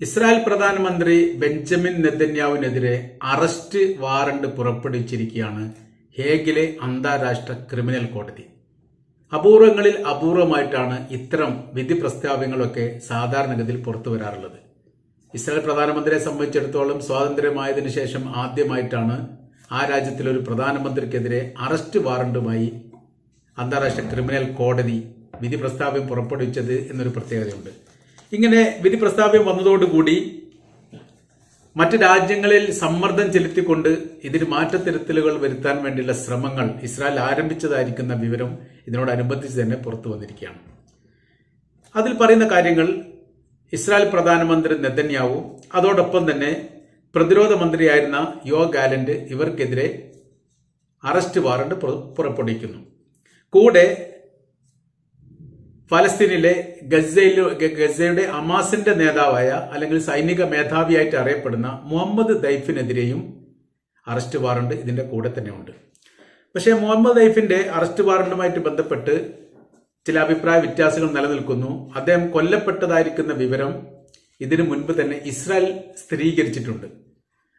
Israel പ്രധാനമന്ത്രി Benjamin നെതന്യാവിനെതിരെ arrest warrant പുറപ്പെടുവിച്ചിരിക്കുകയാണ് ഹേഗിലെ അന്താരാഷ്ട്ര ക്രിമിനൽ കോടതി. അപൂർവങ്ങളിൽ അപൂർവമായിട്ടാണ് ഇത്തരം വിധി പ്രസ്താവങ്ങളൊക്കെ സാധാരണഗതിയിൽ പുറത്തു വരാറുള്ളത്. ഇസ്രായേൽ പ്രധാനമന്ത്രിയെ സംബന്ധിച്ചിടത്തോളം സ്വാതന്ത്ര്യമായതിനു ശേഷം ആദ്യമായിട്ടാണ് ആ രാജ്യത്തിലെ ഒരു പ്രധാനമന്ത്രിക്കെതിരെ അറസ്റ്റ് വാറണ്ടുമായി അന്താരാഷ്ട്ര ക്രിമിനൽ കോടതി വിധി പ്രസ്താവ്യം പുറപ്പെടുവിച്ചത് എന്നൊരു പ്രത്യേകതയുണ്ട്. ഇങ്ങനെ വിധി പ്രസ്താവ്യം വന്നതോടുകൂടി മറ്റ് രാജ്യങ്ങളിൽ സമ്മർദ്ദം ചെലുത്തിക്കൊണ്ട് ഇതിന് മാറ്റത്തിരുത്തലുകൾ വരുത്താൻ വേണ്ടിയുള്ള ശ്രമങ്ങൾ ഇസ്രായേൽ ആരംഭിച്ചതായിരിക്കുന്ന വിവരം ഇതിനോടനുബന്ധിച്ച് തന്നെ പുറത്തു വന്നിരിക്കുകയാണ്. അതിൽ പറയുന്ന കാര്യങ്ങൾ ഇസ്രായേൽ പ്രധാനമന്ത്രി നെതന്യാവു അതോടൊപ്പം തന്നെ പ്രതിരോധ മന്ത്രിയായിരുന്ന യോ ഗാലന്റ് ഇവർക്കെതിരെ അറസ്റ്റ് വാറണ്ട് പുറപ്പെടുവിക്കുന്നു. കൂടെ ഫലസ്തീനിലെ ഗസയിൽ ഗസയുടെ അമാസിന്റെ നേതാവായ അല്ലെങ്കിൽ സൈനിക മേധാവിയായിട്ട് അറിയപ്പെടുന്ന മുഹമ്മദ് ദൈഫിനെതിരെയും അറസ്റ്റ് വാറണ്ട് ഇതിന്റെ കൂടെ തന്നെ ഉണ്ട്. പക്ഷേ മുഹമ്മദ് ദൈഫിന്റെ അറസ്റ്റ് വാറണ്ടുമായിട്ട് ബന്ധപ്പെട്ട് ചില അഭിപ്രായ വ്യത്യാസങ്ങൾ നിലനിൽക്കുന്നു. അദ്ദേഹം കൊല്ലപ്പെട്ടതായിരിക്കുന്ന വിവരം ഇതിനു മുൻപ് തന്നെ ഇസ്രായേൽ സ്ഥിരീകരിച്ചിട്ടുണ്ട്.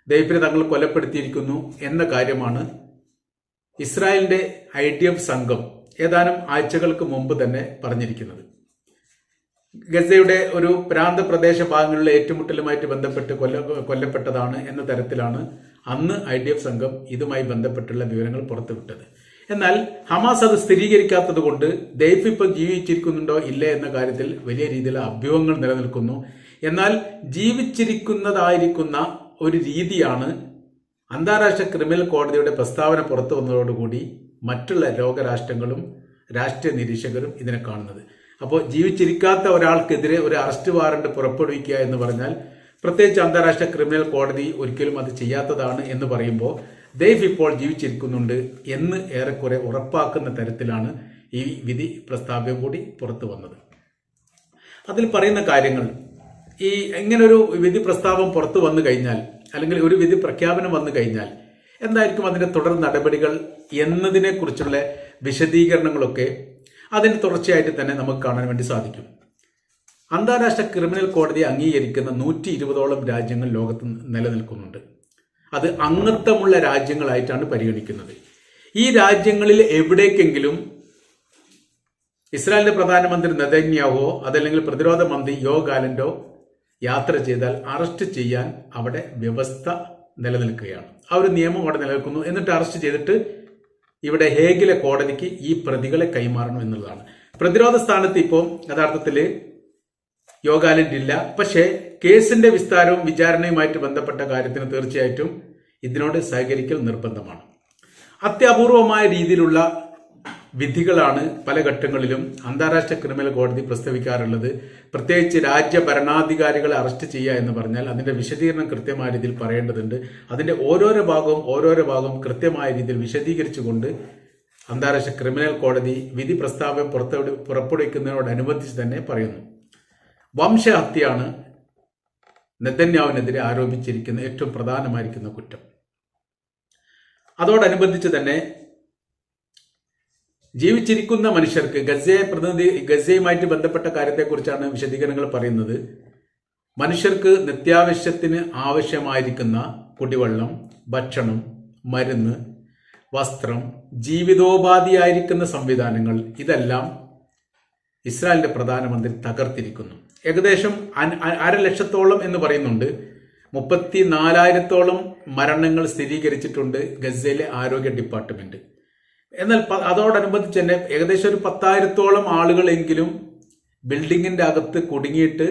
ദൈഫിനെ തങ്ങൾ കൊലപ്പെടുത്തിയിരിക്കുന്നു എന്ന കാര്യമാണ് ഇസ്രായേലിന്റെ ഐ സംഘം ഏതാനും ആഴ്ചകൾക്ക് മുമ്പ് തന്നെ പറഞ്ഞിരിക്കുന്നത്. ഗസയുടെ ഒരു പ്രാന്ത പ്രദേശ ഭാഗങ്ങളിലെ ഏറ്റുമുട്ടലുമായിട്ട് ബന്ധപ്പെട്ട് കൊല്ല കൊല്ലപ്പെട്ടതാണ് എന്ന തരത്തിലാണ് അന്ന് ഐ ഡി എഫ് സംഘം ഇതുമായി ബന്ധപ്പെട്ടുള്ള വിവരങ്ങൾ പുറത്തുവിട്ടത്. എന്നാൽ ഹമാസ് അത് സ്ഥിരീകരിക്കാത്തത് കൊണ്ട് ദൈഫ് ഇപ്പോൾ ജീവിച്ചിരിക്കുന്നുണ്ടോ ഇല്ല എന്ന കാര്യത്തിൽ വലിയ രീതിയിലുള്ള അഭ്യൂഹങ്ങൾ നിലനിൽക്കുന്നു. എന്നാൽ ജീവിച്ചിരിക്കുന്നതായിരിക്കുന്ന ഒരു രീതിയാണ് അന്താരാഷ്ട്ര ക്രിമിനൽ കോടതിയുടെ പ്രസ്താവന പുറത്തു വന്നതോടുകൂടി മറ്റുള്ള ലോകരാഷ്ട്രങ്ങളും രാഷ്ട്രീയ നിരീക്ഷകരും ഇതിനെ കാണുന്നത്. അപ്പോൾ ജീവിച്ചിരിക്കാത്ത ഒരാൾക്കെതിരെ ഒരു അറസ്റ്റ് വാറണ്ട് പുറപ്പെടുവിക്കുക എന്ന് പറഞ്ഞാൽ പ്രത്യേകിച്ച് അന്താരാഷ്ട്ര ക്രിമിനൽ കോടതി ഒരിക്കലും അത് ചെയ്യാത്തതാണ് എന്ന് പറയുമ്പോൾ ദൈഫ് ഇപ്പോൾ ജീവിച്ചിരിക്കുന്നുണ്ട് എന്ന് ഏറെക്കുറെ ഉറപ്പാക്കുന്ന തരത്തിലാണ് ഈ വിധി പ്രസ്താവ്യം കൂടി പുറത്തു വന്നത്. അതിൽ പറയുന്ന കാര്യങ്ങൾ ഈ ഇങ്ങനൊരു വിധി പ്രസ്താവം പുറത്തു വന്നു കഴിഞ്ഞാൽ അല്ലെങ്കിൽ ഒരു വിധി പ്രഖ്യാപനം വന്നു കഴിഞ്ഞാൽ എന്തായിരിക്കും അതിന്റെ തുടർ നടപടികൾ എന്നതിനെ കുറിച്ചുള്ള വിശദീകരണങ്ങളൊക്കെ അതിന് തുടർച്ചയായിട്ട് തന്നെ നമുക്ക് കാണാൻ വേണ്ടി സാധിക്കും. അന്താരാഷ്ട്ര ക്രിമിനൽ കോടതി അംഗീകരിക്കുന്ന നൂറ്റി ഇരുപതോളം രാജ്യങ്ങൾ ലോകത്ത് നിലനിൽക്കുന്നുണ്ട്. അത് അംഗത്വമുള്ള രാജ്യങ്ങളായിട്ടാണ് പരിഗണിക്കുന്നത്. ഈ രാജ്യങ്ങളിൽ എവിടേക്കെങ്കിലും ഇസ്രായേലിന്റെ പ്രധാനമന്ത്രി നെതന്യാവോ അതല്ലെങ്കിൽ പ്രതിരോധ മന്ത്രി യോ ഗാലന്റോ യാത്ര ചെയ്താൽ അറസ്റ്റ് ചെയ്യാൻ അവിടെ വ്യവസ്ഥ നിലനിൽക്കുകയാണ്. ആ ഒരു നിയമം അവിടെ നിലനിൽക്കുന്നു. എന്നിട്ട് അറസ്റ്റ് ചെയ്തിട്ട് ഇവിടെ ഹേഗിലെ കോടതിക്ക് ഈ പ്രതികളെ കൈമാറണം എന്നുള്ളതാണ്. പ്രതിരോധ സ്ഥാനത്ത് ഇപ്പോൾ യഥാർത്ഥത്തിൽ യോഗാലൻഡ് ഇല്ല. പക്ഷേ കേസിന്റെ വിസ്താരവും വിചാരണയുമായിട്ട് ബന്ധപ്പെട്ട കാര്യത്തിന് തീർച്ചയായിട്ടും ഇതിനോട് സഹകരിക്കൽ നിർബന്ധമാണ്. അത്യപൂർവമായ രീതിയിലുള്ള വിധികളാണ് പല ഘട്ടങ്ങളിലും അന്താരാഷ്ട്ര ക്രിമിനൽ കോടതി പ്രസ്താവിക്കാറുള്ളത്. പ്രത്യേകിച്ച് രാജ്യ ഭരണാധികാരികളെ അറസ്റ്റ് ചെയ്യുക എന്ന് പറഞ്ഞാൽ അതിന്റെ വിശദീകരണം കൃത്യമായ രീതിയിൽ പറയേണ്ടതുണ്ട്. അതിന്റെ ഓരോരോ ഭാഗവും ഓരോരോ ഭാഗവും കൃത്യമായ രീതിയിൽ വിശദീകരിച്ചുകൊണ്ട് അന്താരാഷ്ട്ര ക്രിമിനൽ കോടതി വിധി പ്രസ്താവം പുറത്തു പുറപ്പെടുവിക്കുന്നതിനോടനുബന്ധിച്ച് തന്നെ പറയുന്നു. വംശഹത്യയാണ് നെതന്യാവിനെതിരെ ആരോപിച്ചിരിക്കുന്ന ഏറ്റവും പ്രധാനമായിരിക്കുന്ന കുറ്റം. അതോടനുബന്ധിച്ച് തന്നെ ജീവിച്ചിരിക്കുന്ന മനുഷ്യർക്ക് ഗസയെ പ്രതിനിധി ഗസയുമായിട്ട് ബന്ധപ്പെട്ട കാര്യത്തെക്കുറിച്ചാണ് വിശദീകരണങ്ങൾ പറയുന്നത്. മനുഷ്യർക്ക് നിത്യാവശ്യത്തിന് ആവശ്യമായിരിക്കുന്ന കുടിവെള്ളം ഭക്ഷണം മരുന്ന് വസ്ത്രം ജീവിതോപാധിയായിരിക്കുന്ന സംവിധാനങ്ങൾ ഇതെല്ലാം ഇസ്രായേലിന്റെ പ്രധാനമന്ത്രി തകർത്തിരിക്കുന്നു. ഏകദേശം അര ലക്ഷത്തോളം എന്ന് പറയുന്നുണ്ട്. മുപ്പത്തി നാലായിരത്തോളം മരണങ്ങൾ സ്ഥിരീകരിച്ചിട്ടുണ്ട് ഗസയിലെ ആരോഗ്യ ഡിപ്പാർട്ട്മെന്റ്. എന്നാൽ അതോടനുബന്ധിച്ച് തന്നെ ഏകദേശം ഒരു പത്തായിരത്തോളം ആളുകളെങ്കിലും ബിൽഡിങ്ങിന്റെ അകത്ത് കുടുങ്ങിയിട്ട്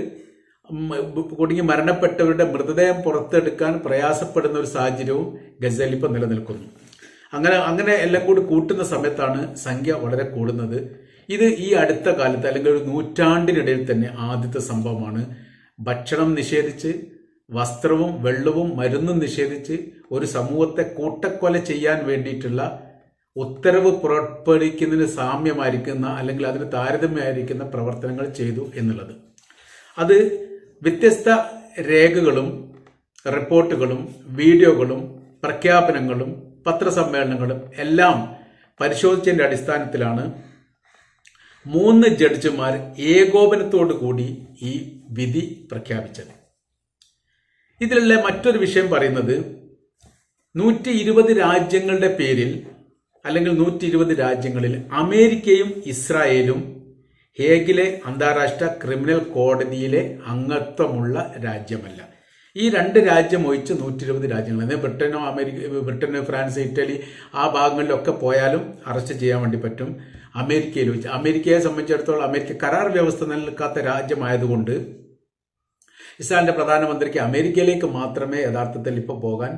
കുടുങ്ങി മരണപ്പെട്ടവരുടെ മൃതദേഹം പുറത്തെടുക്കാൻ പ്രയാസപ്പെടുന്ന ഒരു സാഹചര്യവും ഗസയിൽ ഇപ്പം നിലനിൽക്കുന്നു. അങ്ങനെ അങ്ങനെ എല്ലാം കൂടി കൂട്ടുന്ന സമയത്താണ് സംഖ്യ വളരെ കൂടുന്നത്. ഇത് ഈ അടുത്ത കാലത്ത് അല്ലെങ്കിൽ ഒരു നൂറ്റാണ്ടിനിടയിൽ തന്നെ ആദ്യത്തെ സംഭവമാണ്. ഭക്ഷണം നിഷേധിച്ച് വസ്ത്രവും വെള്ളവും മരുന്നും നിഷേധിച്ച് ഒരു സമൂഹത്തെ കൂട്ടക്കൊല ചെയ്യാൻ വേണ്ടിയിട്ടുള്ള ഉത്തരവ് പുറപ്പെടുവിക്കുന്നതിന് സാമ്യമായിരിക്കുന്ന അല്ലെങ്കിൽ അതിന് താരതമ്യമായിരിക്കുന്ന പ്രവർത്തനങ്ങൾ ചെയ്തു എന്നുള്ളത്. അത് വ്യത്യസ്ത രേഖകളും റിപ്പോർട്ടുകളും വീഡിയോകളും പ്രഖ്യാപനങ്ങളും പത്രസമ്മേളനങ്ങളും എല്ലാം പരിശോധിച്ചതിന്റെ അടിസ്ഥാനത്തിലാണ് മൂന്ന് ജഡ്ജിമാർ ഏകോപനത്തോടു കൂടി ഈ വിധി പ്രഖ്യാപിച്ചത്. ഇതിലുള്ള മറ്റൊരു വിഷയം പറയുന്നത് നൂറ്റി ഇരുപത് രാജ്യങ്ങളുടെ പേരിൽ അല്ലെങ്കിൽ നൂറ്റി ഇരുപത് രാജ്യങ്ങളിൽ അമേരിക്കയും ഇസ്രായേലും ഹേഗിലെ അന്താരാഷ്ട്ര ക്രിമിനൽ കോടതിയിലെ അംഗത്വമുള്ള രാജ്യമല്ല. ഈ രണ്ട് രാജ്യം ഒഴിച്ച് നൂറ്റി ഇരുപത് രാജ്യങ്ങൾ ബ്രിട്ടനോ അമേരിക്ക ബ്രിട്ടന് ഫ്രാൻസ് ഇറ്റലി ആ ഭാഗങ്ങളിലൊക്കെ പോയാലും അറസ്റ്റ് ചെയ്യാൻ വേണ്ടി പറ്റും. അമേരിക്കയിൽ വെച്ച്. അമേരിക്കയെ സംബന്ധിച്ചിടത്തോളം അമേരിക്ക കരാർ വ്യവസ്ഥ നിലനിൽക്കാത്ത രാജ്യമായതുകൊണ്ട് ഇസ്രായേലിന്റെ പ്രധാനമന്ത്രിക്ക് അമേരിക്കയിലേക്ക് മാത്രമേ യഥാർത്ഥത്തിൽ ഇപ്പോൾ പോകാൻ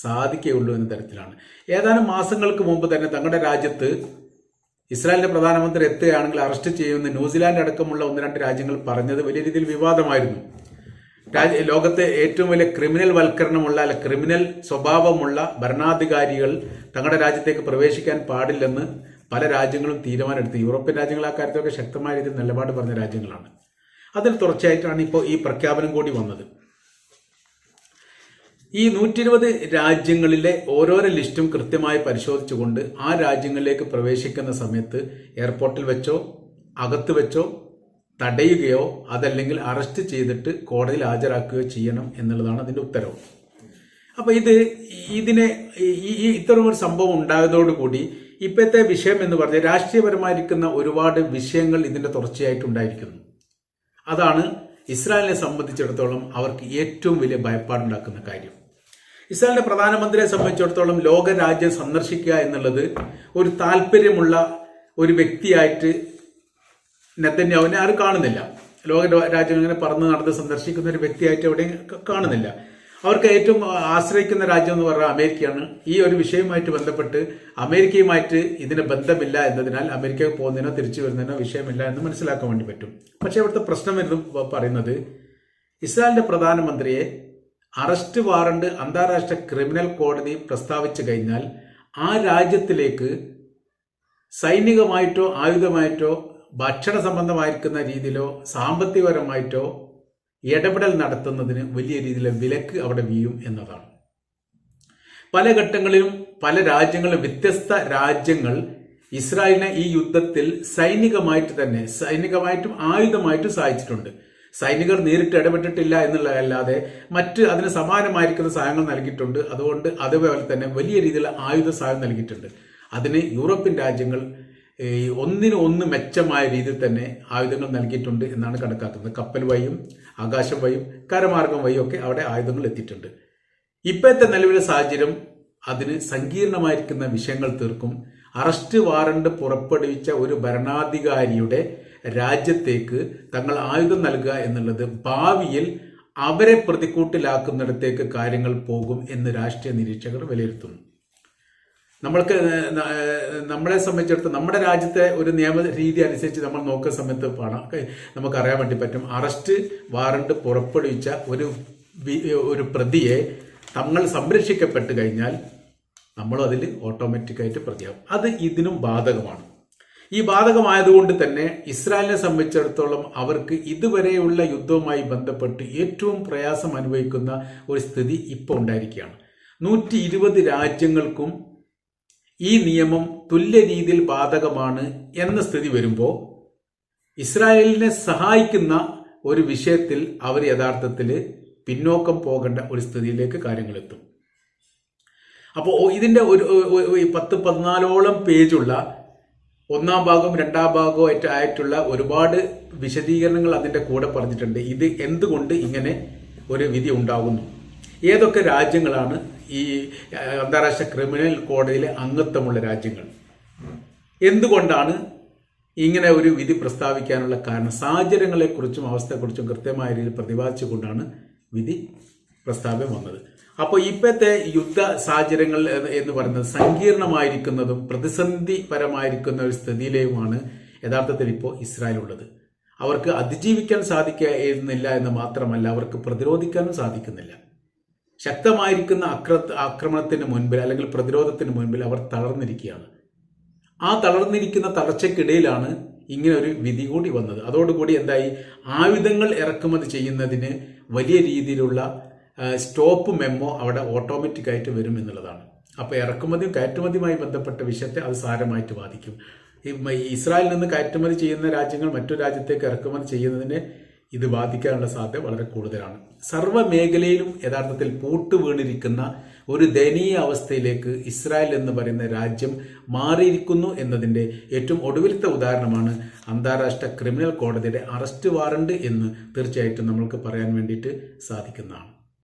സാധിക്കുകയുള്ളൂ എന്ന തരത്തിലാണ്. ഏതാനും മാസങ്ങൾക്ക് മുമ്പ് തന്നെ തങ്ങളുടെ രാജ്യത്ത് ഇസ്രായേലിന്റെ പ്രധാനമന്ത്രി എത്തുകയാണെങ്കിൽ അറസ്റ്റ് ചെയ്യുമെന്ന് ന്യൂസിലാൻഡ് അടക്കമുള്ള ഒന്ന് രണ്ട് രാജ്യങ്ങൾ പറഞ്ഞത് വലിയ രീതിയിൽ വിവാദമായിരുന്നു. രാജ്യ ലോകത്തെ ഏറ്റവും വലിയ ക്രിമിനൽ വൽക്കരണമുള്ള അല്ല ക്രിമിനൽ സ്വഭാവമുള്ള ഭരണാധികാരികൾ തങ്ങളുടെ രാജ്യത്തേക്ക് പ്രവേശിക്കാൻ പാടില്ലെന്ന് പല രാജ്യങ്ങളും തീരുമാനമെടുത്തു. യൂറോപ്യൻ രാജ്യങ്ങൾ ആ കാര്യത്തിലൊക്കെ ശക്തമായ രീതിയിൽ നിലപാട് പറഞ്ഞ രാജ്യങ്ങളാണ്. അതിൽ തുടർച്ചയായിട്ടാണ് ഇപ്പോൾ ഈ പ്രഖ്യാപനം കൂടി വന്നത്. ഈ നൂറ്റി ഇരുപത് രാജ്യങ്ങളിലെ ഓരോരോ ലിസ്റ്റും കൃത്യമായി പരിശോധിച്ചുകൊണ്ട് ആ രാജ്യങ്ങളിലേക്ക് പ്രവേശിക്കുന്ന സമയത്ത് എയർപോർട്ടിൽ വെച്ചോ അകത്ത് വെച്ചോ തടയുകയോ അതല്ലെങ്കിൽ അറസ്റ്റ് ചെയ്തിട്ട് കോടതിയിൽ ഹാജരാക്കുകയോ ചെയ്യണം എന്നുള്ളതാണ് അതിന്റെ ഉത്തരവ്. അപ്പോൾ ഇത് ഇതിനെ ഈ ഇത്തരം ഒരു സംഭവം ഉണ്ടായതോടുകൂടി ഇപ്പോഴത്തെ വിഷയം എന്ന് പറഞ്ഞാൽ രാഷ്ട്രീയപരമായിരിക്കുന്ന ഒരുപാട് വിഷയങ്ങൾ ഇതിന്റെ തുടർച്ചയായിട്ടുണ്ടായിരിക്കുന്നു അതാണ് ഇസ്രായേലിനെ സംബന്ധിച്ചിടത്തോളം അവർക്ക് ഏറ്റവും വലിയ ഭയപ്പാടുണ്ടാക്കുന്ന കാര്യം. ഇസ്രായേലിന്റെ പ്രധാനമന്ത്രിയെ സംബന്ധിച്ചിടത്തോളം ലോക രാജ്യം സന്ദർശിക്കുക എന്നുള്ളത് ഒരു താല്പര്യമുള്ള ഒരു വ്യക്തിയായിട്ട് നെത്തന്യാവിനെ ആരും കാണുന്നില്ല. ലോക രാജ്യം ഇങ്ങനെ പറന്ന് നടന്ന് സന്ദർശിക്കുന്ന ഒരു വ്യക്തിയായിട്ട് എവിടെയും കാണുന്നില്ല. അവർക്ക് ഏറ്റവും ആശ്രയിക്കുന്ന രാജ്യം എന്ന് പറഞ്ഞാൽ അമേരിക്കയാണ്. ഈ ഒരു വിഷയവുമായിട്ട് ബന്ധപ്പെട്ട് അമേരിക്കയുമായിട്ട് ഇതിന് ബന്ധമില്ല എന്നതിനാൽ അമേരിക്ക പോകുന്നതിനോ തിരിച്ചു വരുന്നതിനോ വിഷയമില്ല എന്ന് മനസ്സിലാക്കാൻ വേണ്ടി പറ്റും. പക്ഷെ അവിടുത്തെ പ്രശ്നം എന്ന് പറയുന്നത് ഇസ്രായേലിന്റെ പ്രധാനമന്ത്രിയെ അറസ്റ്റ് വാറണ്ട് അന്താരാഷ്ട്ര ക്രിമിനൽ കോടതി പ്രസ്താവിച്ചു കഴിഞ്ഞാൽ ആ രാജ്യത്തിലേക്ക് സൈനികമായിട്ടോ ആയുധമായിട്ടോ ഭക്ഷണ സംബന്ധമായിരിക്കുന്ന രീതിയിലോ സാമ്പത്തികപരമായിട്ടോ ഇടപെടൽ നടത്തുന്നതിന് വലിയ രീതിയിലെ വിലക്ക് അവിടെ വീഴും എന്നതാണ്. പല ഘട്ടങ്ങളിലും പല രാജ്യങ്ങളും വ്യത്യസ്ത രാജ്യങ്ങൾ ഇസ്രായേലിനെ ഈ യുദ്ധത്തിൽ സൈനികമായിട്ട് തന്നെ സൈനികമായിട്ടും ആയുധമായിട്ടും സഹായിച്ചിട്ടുണ്ട്. സൈനികർ നേരിട്ട് ഇടപെട്ടിട്ടില്ല എന്നുള്ളതല്ലാതെ മറ്റ് അതിന് സമാനമായിരിക്കുന്ന സഹായങ്ങൾ നൽകിയിട്ടുണ്ട്. അതുകൊണ്ട് അതുപോലെ തന്നെ വലിയ രീതിയിലുള്ള ആയുധ സഹായം നൽകിയിട്ടുണ്ട്. അതിന് യൂറോപ്യൻ രാജ്യങ്ങൾ ഈ ഒന്നിന് ഒന്ന് മെച്ചമായ രീതിയിൽ തന്നെ ആയുധങ്ങൾ നൽകിയിട്ടുണ്ട് എന്നാണ് കണക്കാക്കുന്നത്. കപ്പൽ വഴിയും ആകാശം വഴിയും കരമാർഗം വഴിയും ഒക്കെ അവിടെ ആയുധങ്ങൾ എത്തിയിട്ടുണ്ട്. ഇപ്പോഴത്തെ നിലവിലെ സാഹചര്യം അതിന് സങ്കീർണമായിരിക്കുന്ന വിഷയങ്ങൾ തീർക്കും. അറസ്റ്റ് വാറണ്ട് പുറപ്പെടുവിച്ച ഒരു ഭരണാധികാരിയുടെ രാജ്യത്തേക്ക് തങ്ങൾ ആയുധം നൽകുക എന്നുള്ളത് ഭാവിയിൽ അവരെ പ്രതിക്കൂട്ടിലാക്കുന്നിടത്തേക്ക് കാര്യങ്ങൾ പോകും എന്ന് രാഷ്ട്രീയ നിരീക്ഷകർ വിലയിരുത്തുന്നു. നമ്മൾക്ക് നമ്മളെ സംബന്ധിച്ചിടത്തോളം നമ്മുടെ രാജ്യത്തെ ഒരു നിയമ രീതി അനുസരിച്ച് നമ്മൾ നോക്കുന്ന സമയത്ത് നമുക്ക് അറിയാൻ വേണ്ടി പറ്റും. അറസ്റ്റ് വാറണ്ട് പുറപ്പെടുവിച്ച ഒരു ഒരു പ്രതിയെ തങ്ങൾ സംരക്ഷിക്കപ്പെട്ട് കഴിഞ്ഞാൽ നമ്മൾ അതിൽ ഓട്ടോമാറ്റിക്കായിട്ട് പ്രതിയാകും അത് ഇതിനും ബാധകമാണ്. ഈ ബാധകമായതുകൊണ്ട് തന്നെ ഇസ്രായേലിനെ സംബന്ധിച്ചിടത്തോളം അവർക്ക് ഇതുവരെയുള്ള യുദ്ധവുമായി ബന്ധപ്പെട്ട് ഏറ്റവും പ്രയാസം അനുഭവിക്കുന്ന ഒരു സ്ഥിതി ഇപ്പോൾ ഉണ്ടായിരിക്കുകയാണ്. നൂറ്റി ഇരുപത് രാജ്യങ്ങൾക്കും ഈ നിയമം തുല്യ രീതിയിൽ ബാധകമാണ് എന്ന സ്ഥിതി വരുമ്പോൾ ഇസ്രായേലിനെ സഹായിക്കുന്ന ഒരു വിഷയത്തിൽ അവർ യഥാർത്ഥത്തിൽ പിന്നോക്കം പോകേണ്ട ഒരു സ്ഥിതിയിലേക്ക് കാര്യങ്ങൾ എത്തും. അപ്പോൾ ഒരു- ഒരു പത്ത് പതിനാലോളം പേജുള്ള ഒന്നാം ഭാഗവും രണ്ടാം ഭാഗവും ആയിട്ട് ആയിട്ടുള്ള ഒരുപാട് വിശദീകരണങ്ങൾ അതിന്റെ കൂടെ പറഞ്ഞിട്ടുണ്ട്. ഇത് എന്തുകൊണ്ട് ഇങ്ങനെ ഒരു വിധി ഉണ്ടാകുന്നു ഏതൊക്കെ രാജ്യങ്ങളാണ് ഈ അന്താരാഷ്ട്ര ക്രിമിനൽ കോടതിയിലെ അംഗത്വമുള്ള രാജ്യങ്ങൾ? എന്തുകൊണ്ടാണ് ഇങ്ങനെ ഒരു വിധി പ്രസ്താവിക്കാനുള്ള കാരണം? സാഹചര്യങ്ങളെക്കുറിച്ചും അവസ്ഥയെക്കുറിച്ചും കൃത്യമായ രീതിയിൽ പ്രതിപാദിച്ചുകൊണ്ടാണ് വിധി പ്രസ്താവ്യം വന്നത്. അപ്പോൾ ഇപ്പോഴത്തെ യുദ്ധ സാഹചര്യങ്ങൾ എന്ന് പറയുന്നത് സങ്കീർണമായിരിക്കുന്നതും പ്രതിസന്ധിപരമായിരിക്കുന്ന ഒരു സ്ഥിതിയിലേയുമാണ് യഥാർത്ഥത്തിൽ ഇപ്പോൾ ഇസ്രായേൽ ഉള്ളത്. അവർക്ക് അതിജീവിക്കാൻ സാധിക്കുന്നില്ല എന്ന് മാത്രമല്ല അവർക്ക് പ്രതിരോധിക്കാനും സാധിക്കുന്നില്ല. ശക്തമായിരിക്കുന്ന അക്ര ആക്രമണത്തിന് മുൻപിൽ അല്ലെങ്കിൽ പ്രതിരോധത്തിന് മുൻപിൽ അവർ തളർന്നിരിക്കുകയാണ്. ആ തളർന്നിരിക്കുന്ന തളർച്ചയ്ക്കിടയിലാണ് ഇങ്ങനെ ഒരു വിധി കൂടി വന്നത്. അതോടുകൂടി എന്തായി? ആയുധങ്ങൾ ഇറക്കുമതി ചെയ്യുന്നതിന് വലിയ രീതിയിലുള്ള സ്റ്റോപ്പ് മെമ്മോ അവിടെ ഓട്ടോമാറ്റിക് ആയിട്ട് വരും എന്നുള്ളതാണ്. അപ്പോൾ ഇറക്കുമതിയും കയറ്റുമതിയുമായി ബന്ധപ്പെട്ട വിഷയത്തെ അത് സാരമായിട്ട് ബാധിക്കും. ഈ ഇസ്രായേലിൽ നിന്ന് കയറ്റുമതി ചെയ്യുന്ന രാജ്യങ്ങൾ മറ്റു രാജ്യത്തേക്ക് ഇറക്കുമതി ചെയ്യുന്നതിനെ ഇത് ബാധിക്കാനുള്ള സാധ്യത വളരെ കൂടുതലാണ്. സർവ മേഖലയിലും യഥാർത്ഥത്തിൽ പൂട്ട് വീണിരിക്കുന്ന ഒരു ദയനീയ അവസ്ഥയിലേക്ക് ഇസ്രായേൽ എന്ന് പറയുന്ന രാജ്യം മാറിയിരിക്കുന്നു എന്നതിന്റെ ഏറ്റവും ഒടുവിലത്തെ ഉദാഹരണമാണ് അന്താരാഷ്ട്ര ക്രിമിനൽ കോടതിയുടെ അറസ്റ്റ് വാറണ്ട് എന്ന് തീർച്ചയായിട്ടും നമ്മൾക്ക് പറയാൻ വേണ്ടിയിട്ട് സാധിക്കുന്നതാണ്.